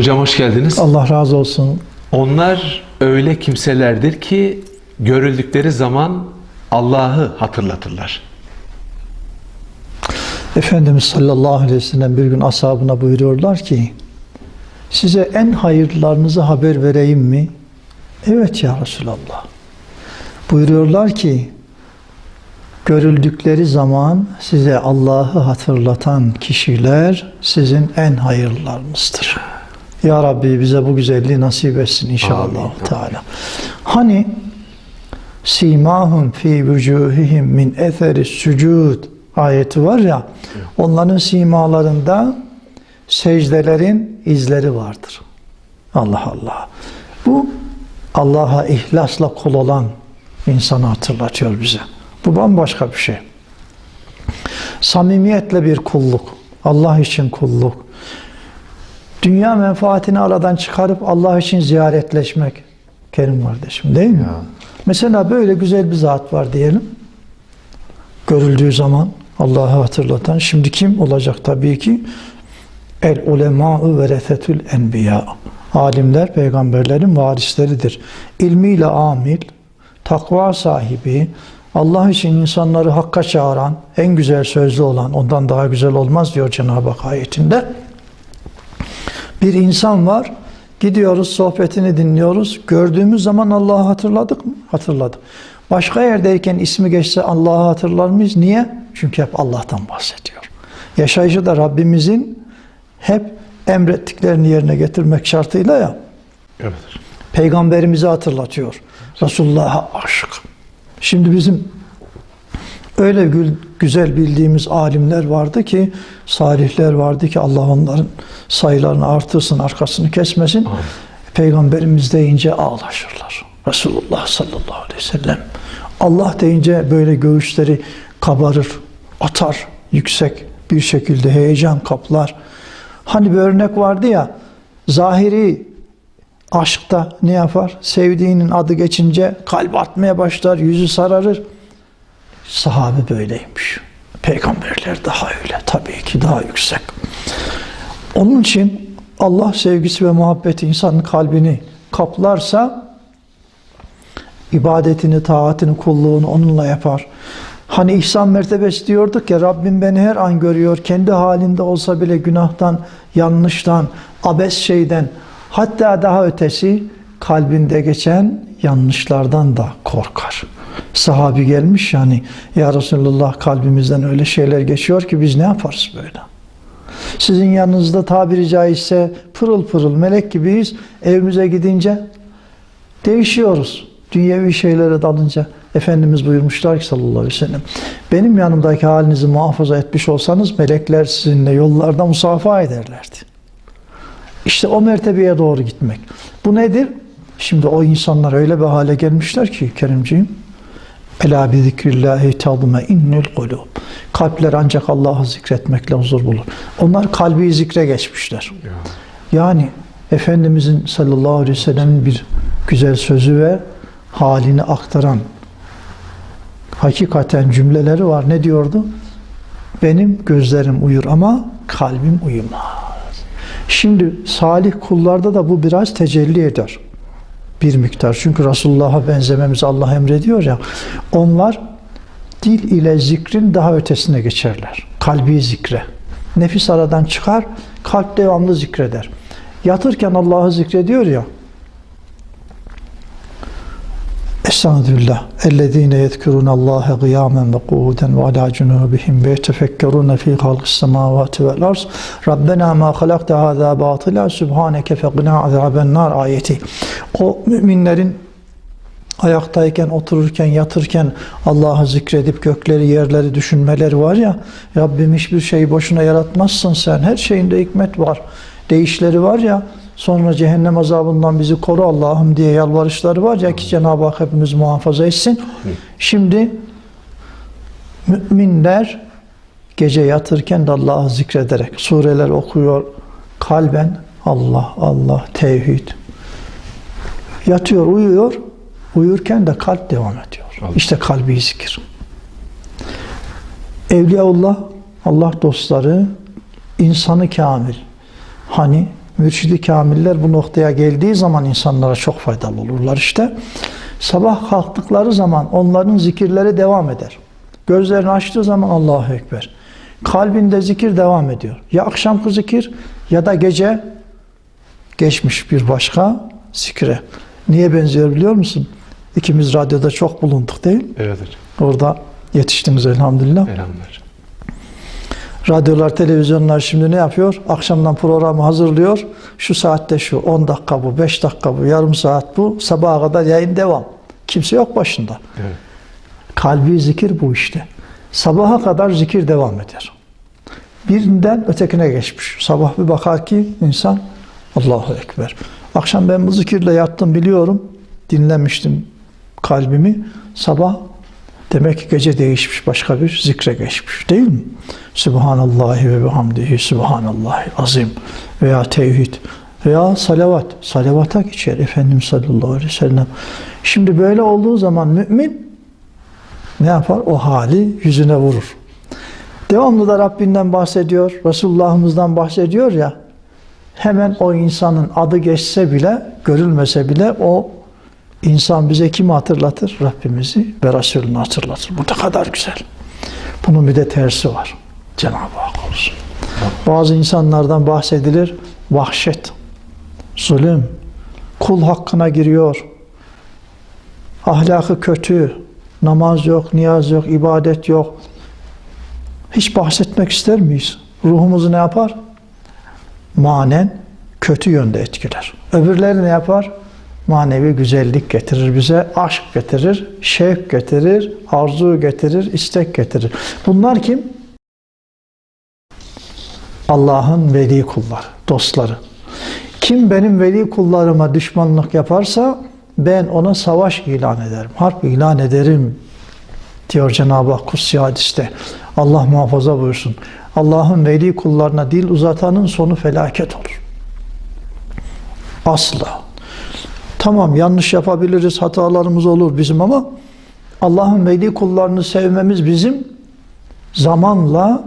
Hocam hoş geldiniz. Allah razı olsun. Onlar öyle kimselerdir ki görüldükleri zaman Allah'ı hatırlatırlar. Efendimiz sallallahu aleyhi ve sellem bir gün ashabına buyuruyorlar ki size en hayırlarınızı haber vereyim mi? Evet ya Resulallah. Buyuruyorlar ki görüldükleri zaman size Allah'ı hatırlatan kişiler sizin en hayırlarınızdır. Ya Rabbi bize bu güzelliği nasip etsin inşallah Amin. Teala. Hani simahum fi vucuhihim min eseri sucud ayeti var ya onların simalarında secdelerin izleri vardır. Allah Allah. Bu Allah'a ihlasla kul olan insanı hatırlatıyor bize. Bu bambaşka bir şey. Samimiyetle bir kulluk. Allah için kulluk. Dünya menfaatini aradan çıkarıp Allah için ziyaretleşmek. Kerim kardeşim değil mi? Mesela böyle güzel bir zat var diyelim. Görüldüğü zaman Allah'ı hatırlatan. Şimdi kim olacak tabii ki? El ulemâ'u verethetül enbiya. Alimler peygamberlerin varisleridir. İlmiyle amil, takva sahibi, Allah için insanları hakka çağıran, en güzel sözlü olan, ondan daha güzel olmaz diyor Cenab-ı Hak ayetinde. Bir insan var, gidiyoruz sohbetini dinliyoruz. Gördüğümüz zaman Allah'ı hatırladık mı? Hatırladık. Başka yerdeyken ismi geçse Allah'ı hatırlar mıyız? Niye? Çünkü hep Allah'tan bahsediyor. Yaşayıcı da Rabbimizin hep emrettiklerini yerine getirmek şartıyla ya Evet. peygamberimizi hatırlatıyor. Resulullah'a aşık. Şimdi bizim öyle güzel bildiğimiz alimler vardı ki, salihler vardı ki Allah onların sayılarını artırsın, arkasını kesmesin. Peygamberimiz deyince ağlaşırlar. Resulullah sallallahu aleyhi ve sellem. Allah deyince böyle göğüsleri kabarır, atar yüksek bir şekilde heyecan kaplar. Hani bir örnek vardı ya, zahiri aşkta ne yapar? Sevdiğinin adı geçince kalp atmaya başlar, yüzü sararır. Sahabe böyleymiş. Peygamberler daha öyle. Tabii ki daha yüksek. Onun için Allah sevgisi ve muhabbeti insanın kalbini kaplarsa ibadetini, taatini, kulluğunu onunla yapar. Hani ihsan mertebesi diyorduk ya Rabbim beni her an görüyor. Kendi halinde olsa bile günahtan, yanlıştan, abes şeyden hatta daha ötesi kalbinde geçen yanlışlardan da korkar. Sahabi gelmiş yani ya Resulullah kalbimizden öyle şeyler geçiyor ki biz ne yaparız böyle? Sizin yanınızda tabiri caizse pırıl pırıl melek gibiyiz. Evimize gidince değişiyoruz. Dünyevi şeylere dalınca Efendimiz buyurmuşlar ki sallallahu aleyhi ve sellem benim yanımdaki halinizi muhafaza etmiş olsanız melekler sizinle yollarda musafaha ederlerdi. İşte o mertebeye doğru gitmek. Bu nedir? Şimdi o insanlar öyle bir hale gelmişler ki Kerimciğim Ela bi zikrillahi tadme innül kulub. Kalpler ancak Allah'ı zikretmekle huzur bulur. Onlar kalbi zikre geçmişler. Yani Efendimizin sallallahu aleyhi ve sellem'in bir güzel sözü ve halini aktaran hakikaten cümleleri var. Ne diyordu? Benim gözlerim uyur ama kalbim uyumaz. Şimdi salih kullarda da bu biraz tecelli eder. Bir miktar. Çünkü Resulullah'a benzememizi Allah emrediyor ya. Onlar dil ile zikrin daha ötesine geçerler. Kalbi zikre. Nefis aradan çıkar, kalp devamlı zikreder. Yatırken Allah'ı zikrediyor ya. Estağfirullah. Ellezine yezkuruna Allaha kıyamen ve kuuden ve ala cunubihim ve yetefekkeruna fi halqis semavati vel arz. Rabbena ma halakta hâzâ batila subhaneke feqina azaben nar ayeti. O müminlerin ayaktayken, otururken, yatırken Allah'ı zikredip gökleri, yerleri düşünmeleri var ya, Rabbim hiçbir şeyi boşuna yaratmazsın sen. Her şeyinde hikmet var. Deyişleri var ya, sonra cehennem azabından bizi koru Allah'ım diye yalvarışları var ya ki Cenab-ı Hak hepimiz muhafaza etsin. Şimdi müminler gece yatırken de Allah'ı zikrederek sureler okuyor kalben Allah Allah tevhid yatıyor uyuyor uyurken de kalp devam ediyor. Allah. İşte kalbi zikir. Evliyaullah Allah dostları insanı kamil hani mürşidi kamiller bu noktaya geldiği zaman insanlara çok faydalı olurlar işte. Sabah kalktıkları zaman onların zikirleri devam eder. Gözlerini açtığı zaman Allahu Ekber. Kalbinde zikir devam ediyor. Ya akşamki zikir ya da gece geçmiş bir başka zikre. Niye benziyor biliyor musun? İkimiz radyoda çok bulunduk değil. Evet hocam. Orada yetiştiniz elhamdülillah. Elhamdülillah. Radyolar, televizyonlar şimdi ne yapıyor? Akşamdan programı hazırlıyor. Şu saatte şu, 10 dakika bu, 5 dakika bu, yarım saat bu. Sabaha kadar yayın devam. Kimse yok başında. Evet. Kalbi zikir bu işte. Sabaha kadar zikir devam eder. Birinden ötekine geçmiş. Sabah bir bakar ki insan Allahu Ekber. Akşam ben bu zikirle yattım biliyorum. Dinlemiştim kalbimi. Sabah demek ki gece değişmiş başka bir zikre geçmiş değil mi? Subhanallahi ve bihamdihi Subhanallahi azim veya tevhid veya salavat. Salavata geçer Efendimiz sallallahu aleyhi ve sellem. Şimdi böyle olduğu zaman mümin ne yapar? O hali yüzüne vurur. Devamlı da Rabbinden bahsediyor, Resulullah'ımızdan bahsediyor ya, hemen o insanın adı geçse bile, görülmese bile o insan bize kimi hatırlatır? Rabbimizi ve Resulünü hatırlatır. Bu ne kadar güzel. Bunun bir de tersi var. Cenab-ı Hak olsun. Bazı insanlardan bahsedilir, vahşet, zulüm, kul hakkına giriyor, ahlakı kötü, namaz yok, niyaz yok, ibadet yok. Hiç bahsetmek ister miyiz? Ruhumuzu ne yapar? Manen kötü yönde etkiler. Öbürleri ne yapar? Manevi güzellik getirir bize, aşk getirir, şevk getirir, arzu getirir, istek getirir. Bunlar kim? Allah'ın veli kulları, dostları. Kim benim veli kullarıma düşmanlık yaparsa ben ona savaş ilan ederim, harp ilan ederim diyor Cenab-ı Hak Kutsi hadiste. Allah muhafaza buyursun. Allah'ın veli kullarına dil uzatanın sonu felaket olur. Asla. Tamam yanlış yapabiliriz, hatalarımız olur bizim ama Allah'ın veli kullarını sevmemiz bizim zamanla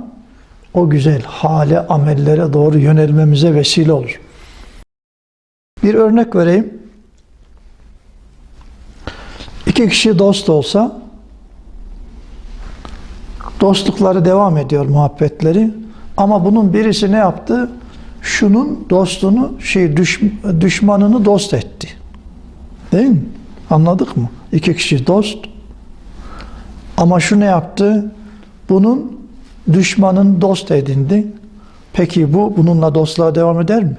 o güzel hale, amellere doğru yönelmemize vesile olur. Bir örnek vereyim. İki kişi dost olsa dostlukları devam ediyor muhabbetleri ama bunun birisi ne yaptı? Şunun dostunu şey düş, düşmanını dost etti. Değil mi? Anladık mı? İki kişi dost. Ama şu ne yaptı? Bunun düşmanın dost edindi. Peki bu bununla dostluğa devam eder mi?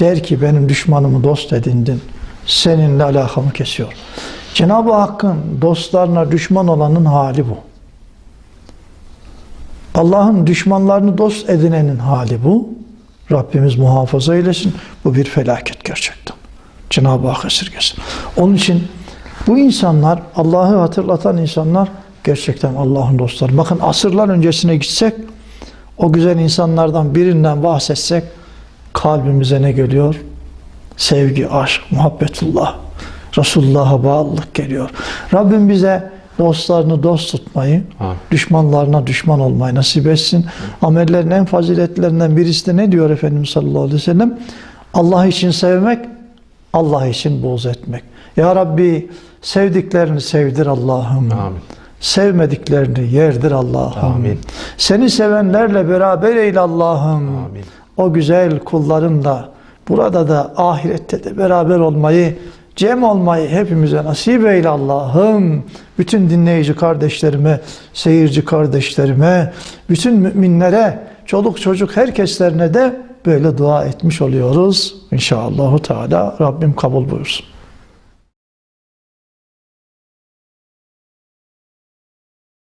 Der ki benim düşmanımı dost edindin. Seninle alakamı kesiyor. Cenab-ı Hakk'ın dostlarına düşman olanın hali bu. Allah'ın düşmanlarını dost edinenin hali bu. Rabbimiz muhafaza eylesin. Bu bir felaket gerçekten. Cenab-ı Hak esirgesin. Onun için bu insanlar, Allah'ı hatırlatan insanlar gerçekten Allah'ın dostları. Bakın asırlar öncesine gitsek, o güzel insanlardan birinden bahsetsek, kalbimize ne geliyor? Sevgi, aşk, muhabbetullah, Resulullah'a bağlılık geliyor. Rabbim bize dostlarını dost tutmayı, Amin. düşmanlarına düşman olmayı nasip etsin. Amellerin en faziletlerinden birisi de ne diyor Efendimiz sallallahu aleyhi ve sellem? Allah için sevmek, Allah için buğz etmek. Ya Rabbi sevdiklerini sevdir Allah'ım. Amin. Sevmediklerini yerdir Allah'ım. Amin. Seni sevenlerle beraber eyle Allah'ım. Amin. O güzel kullarınla burada da ahirette de beraber olmayı, cem olmayı hepimize nasip eyle Allah'ım. Bütün dinleyici kardeşlerime, seyirci kardeşlerime, bütün müminlere, çoluk çocuk herkeslerine de böyle dua etmiş oluyoruz. İnşallah Teala Rabbim kabul buyursun.